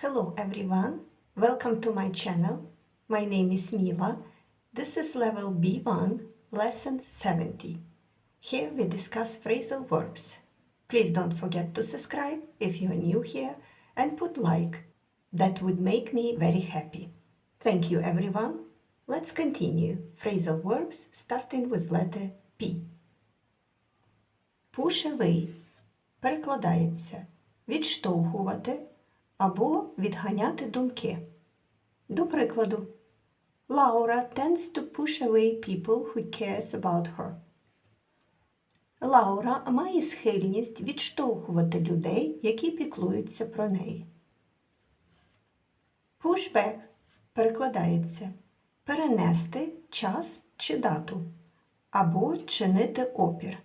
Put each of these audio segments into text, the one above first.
Hello everyone, welcome to my channel. My name is Mila. This is level B1, lesson 70. Here we discuss phrasal verbs. Please don't forget to subscribe if you are new here and put like. That would make me very happy. Thank you everyone. Let's continue. Phrasal verbs starting with letter P. Push away перекладається відштовхувати або відганяти думки. До прикладу, Laura tends to push away people who cares about her. Лаура має схильність відштовхувати людей, які піклуються про неї. Pushback перекладається перенести час чи дату або чинити опір.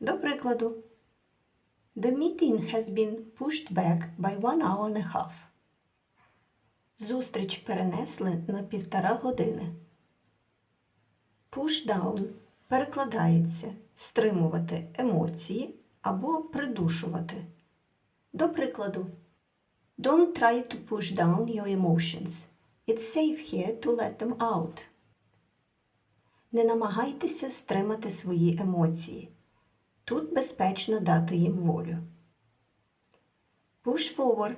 До прикладу, The meeting has been pushed back by one hour and a half. Зустріч перенесли на півтора години. Push down перекладається стримувати емоції або придушувати. До прикладу, Don't try to push down your emotions. It's safe here to let them out. Не намагайтеся стримати свої емоції. Тут безпечно дати їм волю. Push forward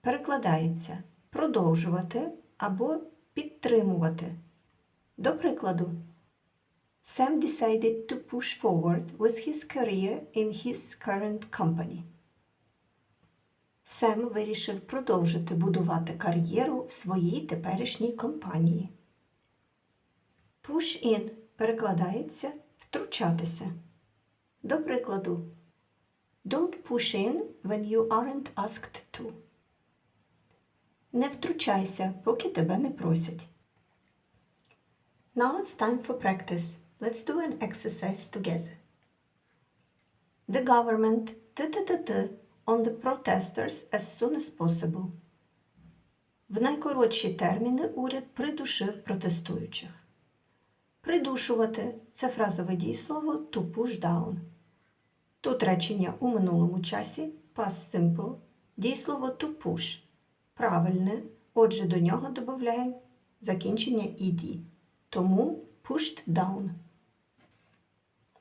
перекладається продовжувати або підтримувати. До прикладу, Sam decided to push forward with his career in his current company. Сем вирішив продовжити будувати кар'єру в своїй теперішній компанії. Push in перекладається втручатися. До прикладу, Don't push in when you aren't asked to. Не втручайся, поки тебе не просять. Now it's time for practice. Let's do an exercise together. The government т-т-т-т on the protesters as soon as possible. В найкоротші терміни уряд придушив протестуючих. Придушувати це фразове дієслово to push down. Тут речення у минулому часі past simple, дієслово to push. Правильне, отже, до нього додаємо закінчення ed. Тому pushed down.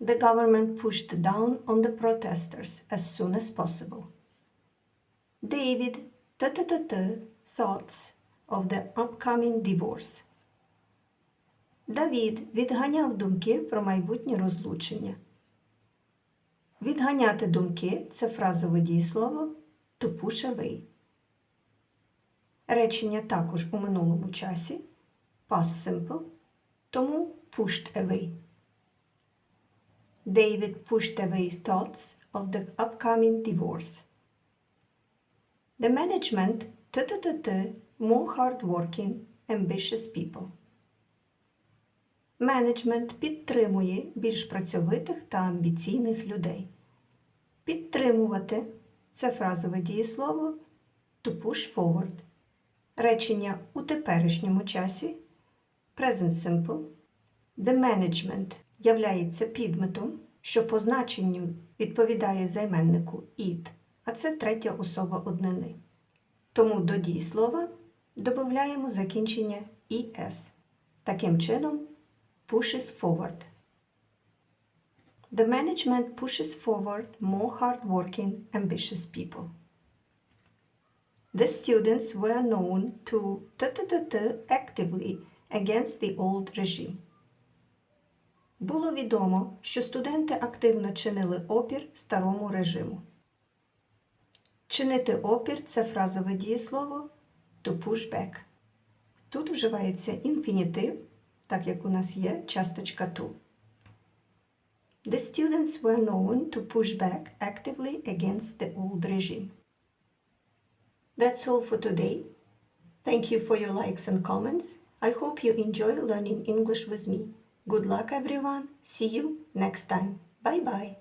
The government pushed down on the protesters as soon as possible. David т-т-т-т thoughts of the upcoming divorce. Давід відганяв думки про майбутнє розлучення. Відганяти думки це фразове дієслово away. Речення також у минулому часі past simple, тому pushed away. David pushed away thoughts of the upcoming divorce. The management т-т-т-т more hardworking, ambitious people. Менеджмент підтримує більш працьовитих та амбіційних людей. Підтримувати це фразове дієслово to push forward. Речення у теперішньому часі present simple. The management являється підметом, що по значенню відповідає займеннику it, а це третя особа однини. Тому до дієслова додаємо закінчення es. Таким чином, pushes forward. The management pushes forward more hardworking, ambitious people. The students were known to actively against the old regime. Було відомо, що студенти активно чинили опір старому режиму. Чинити опір це фразове дієслово to push back. Тут вживається інфінітив, так як у нас є часточка to. The students were known to push back actively against the old regime. That's all for today. Thank you for your likes and comments. I hope you enjoy learning English with me. Good luck, everyone. See you next time. Bye bye.